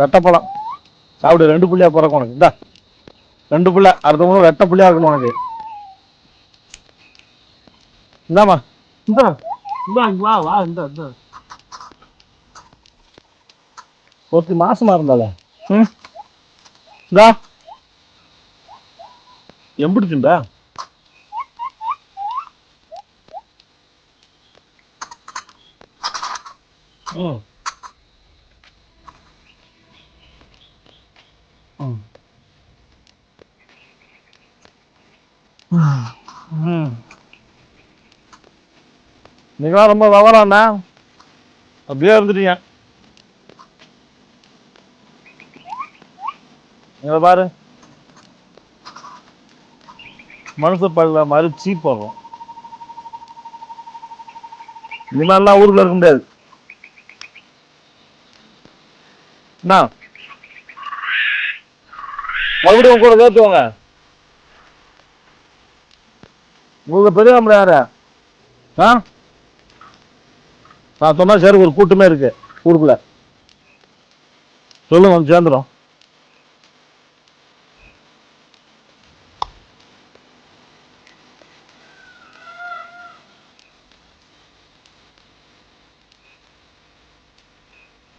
வெட்டப்பழம் சாப்பிடு ரெண்டு புள்ளியா பிறக்கும் உனக்கு. இந்தா. ரெண்டு புள்ள அடுத்த முறை வெட்ட புள்ளியா இருக்கணும் உனக்கு. இந்தாம்மா. இந்த. இந்த வா வா இந்த இந்த. ஒருத்தி மாசமா இருந்தால ம். இந்தா. எம்பிடி திண்டா ம் ம். நீங்களாம் ரொம்ப விவரம்ண்ணா. அப்படியே இருந்துட்டீங்க. இங்க பாரு. மனுஷ பல்ல மாதிரி சீப் போடுறோம் இந்த மாதிரிலாம் ஊருக்குள்ள இருக்க முடியாது. என்ன மறுபடியும் உங்க கூட சேர்த்துவாங்க உங்களுக்கு பெரிய நம்மள யாரு? ஆ? நான் சொன்னா சரி ஒரு கூட்டமே இருக்கு ஊருக்குள்ள. சொல்லுங்க வந்து சேர்ந்துடும்